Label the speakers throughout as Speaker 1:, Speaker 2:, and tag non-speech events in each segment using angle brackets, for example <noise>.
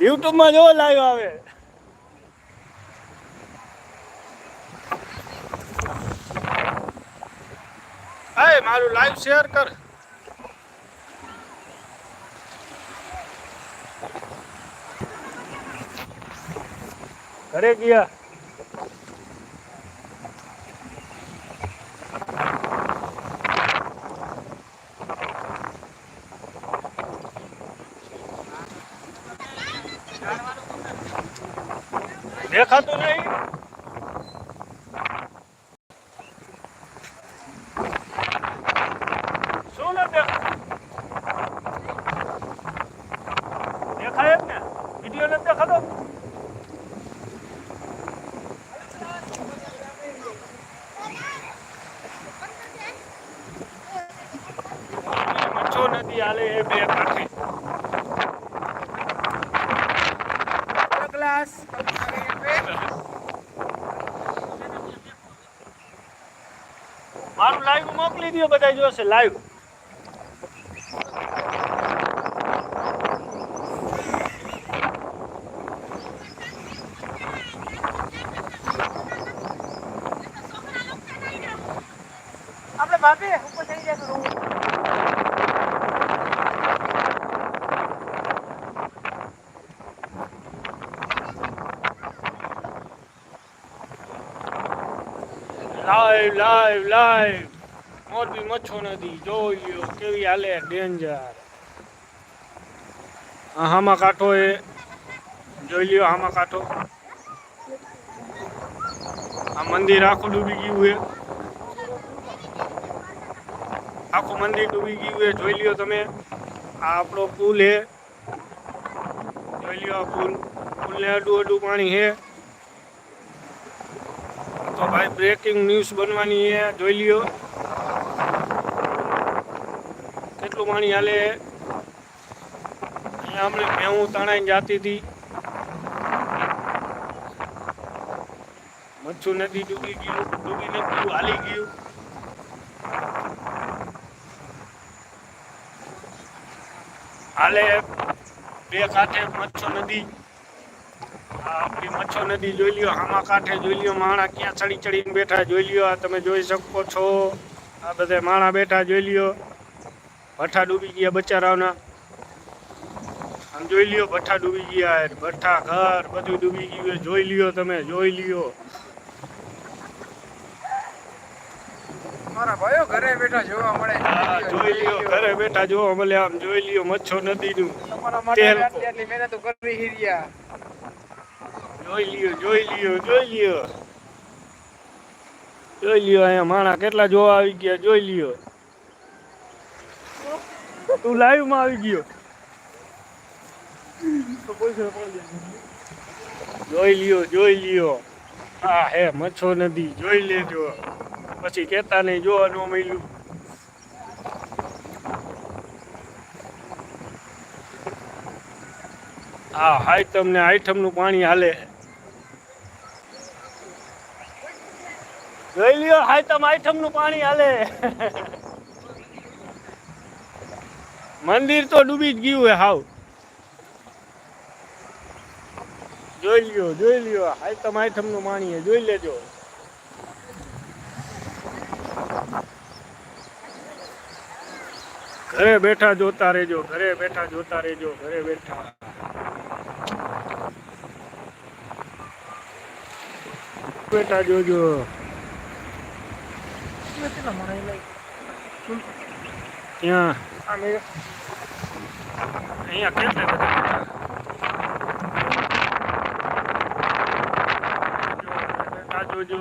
Speaker 1: યુટ્યુબમાં જોવો લાઈવ આવે. એ મારું લાઈવ શેર કર. ઘરે ગયા. દેખાતું નહીં શું ન દેખાતું દેખાય જ ને વીડિયો નથી દેખાતો મચ્છો નદી હાલે એ બે કાંઠે
Speaker 2: ગ્લાસ
Speaker 1: મારું લાઈવ મોકલી દો બધા જોશે લાઈવ
Speaker 2: આપણે ભાભી ઉપર થઈ જાય room
Speaker 1: live live live Morbi મચ્છો નદી જોઈ લ્યો કેવી હાલે, ડેન્જર. આ હામા કાંઠો એ, જોઈ લ્યો હામા કાંઠો. આ મંદિર આખું ડૂબી ગયું છે આખું મંદિર ડૂબી ગયું છે જોઈ લ્યો તમે, આ આપણો પુલ છે જોઈ લ્યો આ પુલ. પુલને અડું અડું પાણી છે તો ભાઈ બ્રેકિંગ ન્યૂઝ બનવાની એ જોઈ લ્યો. કેટલું પાણી હાલે? અહીંયા અમને ભેહું તણાઈને જાતી હતી. મચ્છુ નદી ડૂબી ગયું ડૂબી ગયું હાલી ગયું. હાલે, બે કાંઠે મચ્છુ નદી. મચ્છો નદી જોઈ લ્યો હામા કાંઠે જોઈ લ્યો માણા ક્યાં ચડી ચડીને બેઠા જોઈ લ્યો આ તમે જોઈ શકો છો. આ બધા માણા બેઠા જોઈ લ્યો. ભઠ્ઠા ડૂબી ગયા બચારાઓના. આમ જોઈ લ્યો ભઠ્ઠા ડૂબી ગયા ભઠ્ઠા ઘર બધું ડૂબી ગયું જોઈ લ્યો તમે જોઈ લ્યો.
Speaker 2: મારા ભાઈઓ ઘરે બેઠા જોવા મળે.
Speaker 1: જોઈ લ્યો ઘરે બેઠા જોવા મળે આમ જોઈ લ્યો મચ્છો નદીનું.
Speaker 2: તમારા માટે આટલી આટલી મહેનત કરી
Speaker 1: જોઈ લ્યો જોઈ લ્યો જોઈ લ્યો. જોઈ લ્યો અહીંયા માણા કેટલા જોવા આવી ગયા, જોઈ લ્યો. તું લાઈવમાં આવી ગયો. જોઈ લ્યો જોઈ લ્યો. આ હે મચ્છો નદી, જોઈ લેજો. પછી કેતા નહીં જોવા ન મળ્યું. આ હાઈ તમને આઈટમનું પાણી હાલે. જોઈ લ્યો હાયતમ આઈટમનું પાણી હાલે. મંદિર તો ડૂબી જ ગયું હે હાવ. જોઈ લ્યો જોઈ લ્યો હાયતમ આઈટમનું પાણી જોઈ લેજો. ઘરે બેઠા જોતા રહેજો, ઘરે બેઠા જોતા રહેજો, ઘરે બેઠા. બેઠા જોજો. ત્યાં અહીંયા છે બધા બેટા જોજો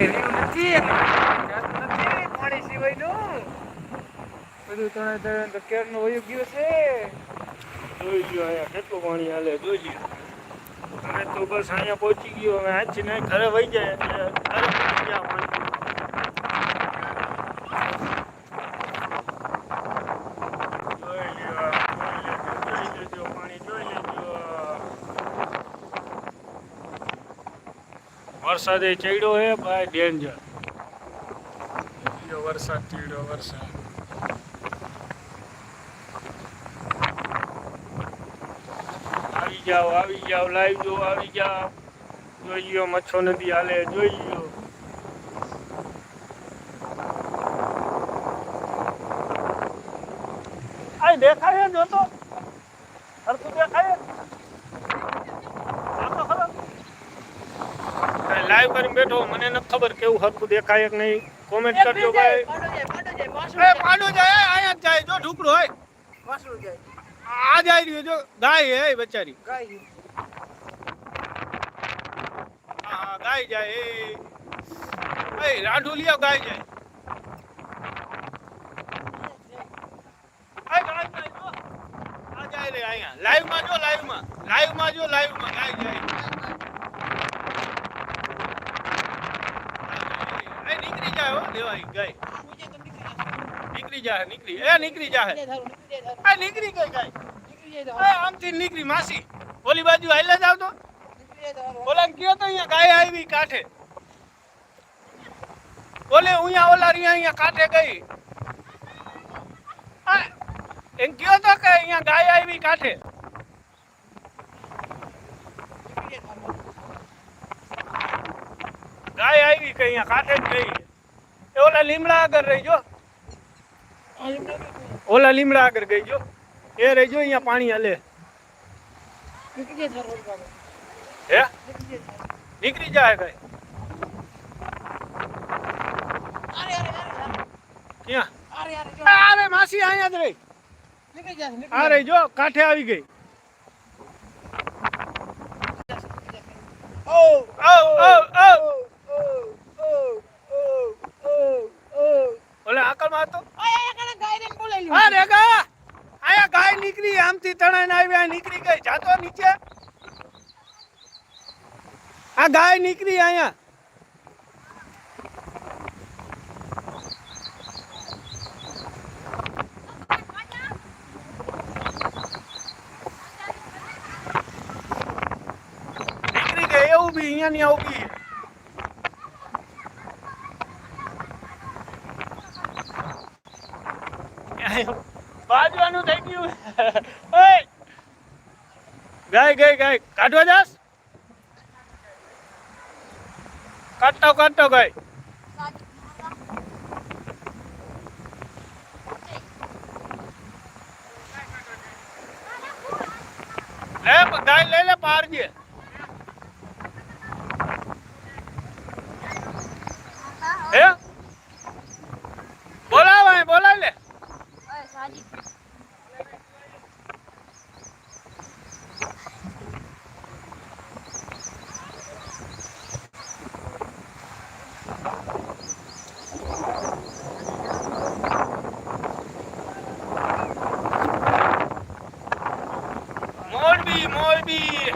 Speaker 2: રહ્યું નથી નથી પાણી સિવાયનું તણે તણે તો કેરનું વયું ગયું છે
Speaker 1: જોઈ ગયો અહીંયા કેટલું પાણી હાલે જોઈ ગયો અમે તો બસ અહીંયા પહોંચી ગયો હવે આજથી ને ઘરે વહી જાય એટલે ઘરે પહોંચી ગયા પાણી વરસાદે ચડ્યો હે ભાઈ ડેન્જર વરસાદ ચડ્યો વરસાદ આવી જાઓ આવી જાઓ લાઈવ જો આવી જાઓ. જોઈ લ્યો મચ્છો નદી હાલે જોઈ લ્યો. આ દેખાય જ જોતો હરતું દેખાય લાઈવ કરીને બેઠો મને નથી ખબર કેવું હરખું દેખાય કે નહીં. કોમેન્ટ કરજો ભાઈ. એ પાડો જાય અહીંયા જાય જો ઢુકડો હોય. આ જાય રહ્યું જો ગાય હે બચારી. હા ગાય જાય એ. એ રાંઢું લઈ ગાય જાય. એ ગાય જો. આ જાય લાઈવમાં જો લાઈવમાં. લાઈવમાં જો લાઈવમાં. ગાય જાય. નીકળી જાય હો લેવાય ગાય. નીકળી જાય નીકળી. એ નીકળી જાય એ નીકળી ગઈ ગાય. એ આમથી નીકળી માસી. ઓલી બાજુ હાલ્યા જાવ તો. ઓલા કયો તો અહીંયા ગાય આવી કાંઠે. ઓલે અહીંયા ઓલા રહ્યા અહીંયા કાંઠે ગઈ. એમ કયો તો કે અહીંયા ગાય આવી કાંઠે. ગાય આવી કે અહીંયા કાંઠે જ ગઈ એ ઓલા લીમડા આગળ રહી જો. ઓલા લીમડા આગળ ગઈ જો. એ રહી જો અહીંયા પાણી હાલે. હે? નીકળી જાય ભાઈ. ક્યાં? અરે માસી અહીંયા જ રહી. આ રહી જો કાંઠે આવી ગઈ ઓ ઓ ઓ ઓલે આકલમાં હતો અરે ગા આયા ગાય નીકળી આમથી તણાઈને આવી આ નીકળી ગઈ જાતો નીચે આ ગાય નીકળી અહીંયા. નીકળી ગઈ, એવું બી અહીંયા ની આવું બી. બાજવાનું થઈ ગયું! <laughs> ગાય ગઈ ગાય, કાઢવા જાસ? કાઢતો કાટો ગઈ. લે ગાય લઈ લે પારજે હે બોલાવ અહીં બોલાવ લે મોરબી મોરબી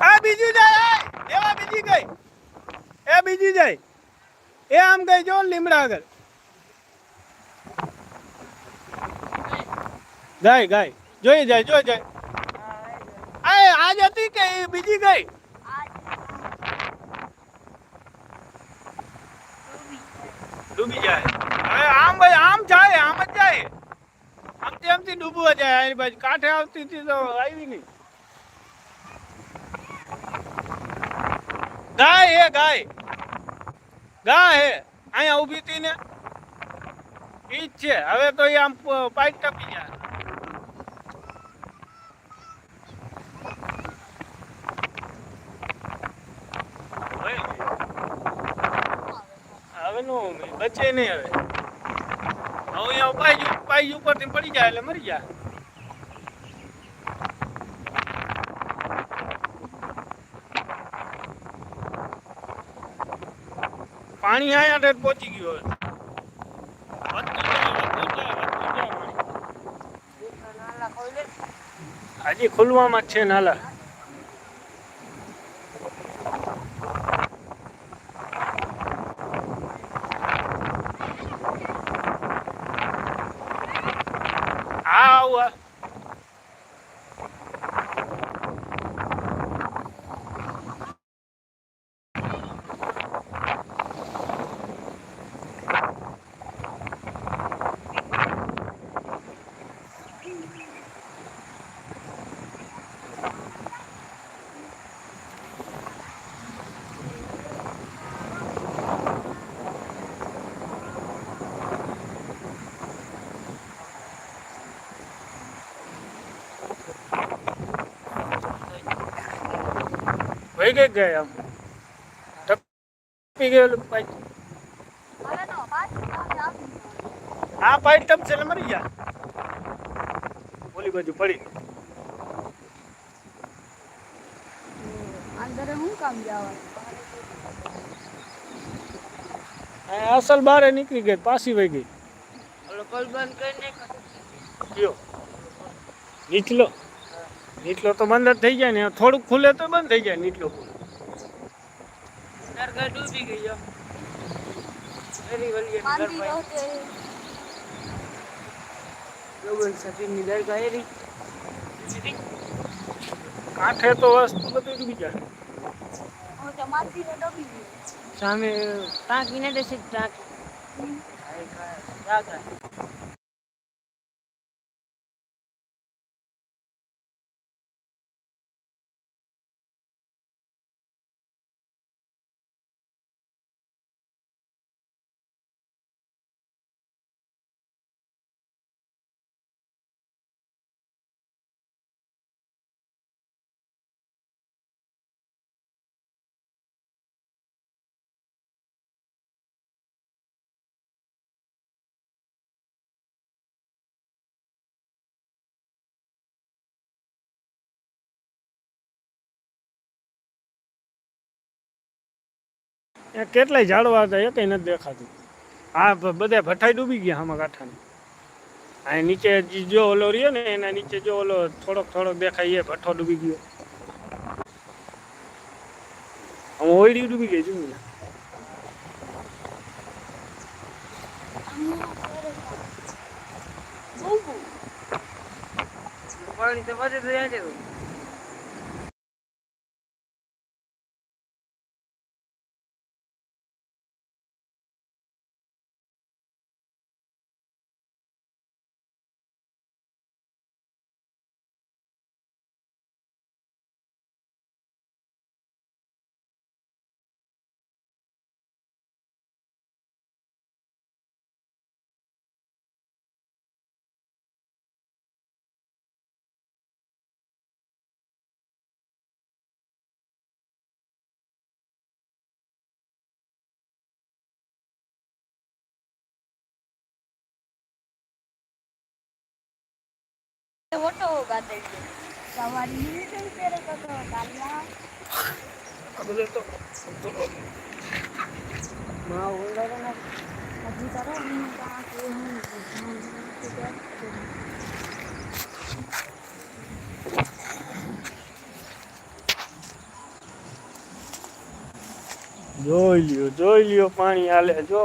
Speaker 1: આ બીજી જાય એ! દેવા બીજી ગઈ એ બીજી જાય આમ જો લીમડા આગળ. ગાય ગાય. જોઈ જાય જોઈ જાય. આ આજ હતી કે બીજી ગઈ? ડૂબી જાય. આમ ભાઈ આમ જાય, આમ જ જાય. આમથી આમથી ડૂબવા જાય. આની બાજુ કાંઠે આવતી હતી તો આવી નહીં ગાય હે, ગાય. ગાય હે. અહીંયા ઊભી હતી ને ઈ જ છે. હવે તો એ આમ પાઇપ ટપી જાય હવે નું બચે નહીં હવે. હવે અહીંયા પાઈ ઉપરથી પડી જાય એટલે મરી જાય. પાણી અહીંયા ઠેઠ પહોંચી ગયું હવે. હજી ખુલવામાં જ છે નાલા. ભેગે ગયા આમ ટપી ગયેલું પાઇપ આ પાઇપ ટપ છે એટલે મરી ગયા ઓલી બાજુ પડી
Speaker 3: અંદર હું કામ જવાનું
Speaker 1: આ અસલ બારે નીકળી ગઈ પાછી વહી ગઈ
Speaker 2: ઓલો કલ બંધ કરીને
Speaker 1: કયો નીચલો નીચલો તો બંધ જ થઈ જાય ને થોડુંક ખુલે તો બંધ થઈ જાય નીટલો
Speaker 2: ખુલે. ડૂબી એરી
Speaker 1: કાંઠે તો વસ્તુ બધું ડૂબી જાય.
Speaker 2: સામે ટાંકી ને દેશે ટાંકી.
Speaker 1: ત્યાં કેટલાય ઝાડવા હતા, એ કંઈ નથી દેખાતું. આ બધા ભઠ્ઠાઈ ડૂબી ગયા આમાં કાંઠાને આ નીચે જો ઓલો રહ્યો ને, એના નીચે જો ઓલો થોડોક થોડોક દેખાય, એ ભઠ્ઠો ડૂબી ગયો. આમાં ઓયડી ડૂબી ગઈ જો ને.
Speaker 2: પાણી તો તો જાય
Speaker 3: ફોટો ગાતે સવારી યુનિફોર્મ પહેરે તો તો કાલિયા
Speaker 1: આ બધું તો
Speaker 2: માં ઓલા ના
Speaker 3: હજી તારો હું કાં કે હું
Speaker 1: જોઈ લ્યો જોઈ લ્યો પાણી હાલે જો.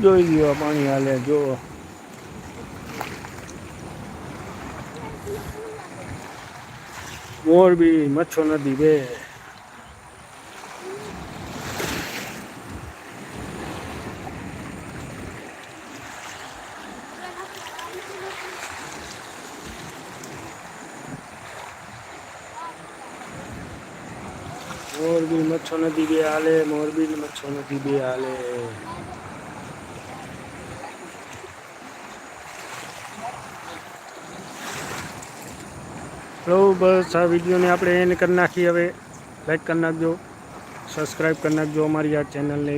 Speaker 1: જોઈ લ્યો પાણી હાલે જો મોરબી મચ્છો નદી બે. મોરબી મચ્છો નદી બે હાલે મોરબી મચ્છો નદી બે હાલે. ચલો બસ આ વિડીયોને આપણે એને કરી નાખીએ હવે. લાઈક કરી નાખજો. સબસ્ક્રાઈબ કરી નાખજો અમારી આ ચેનલને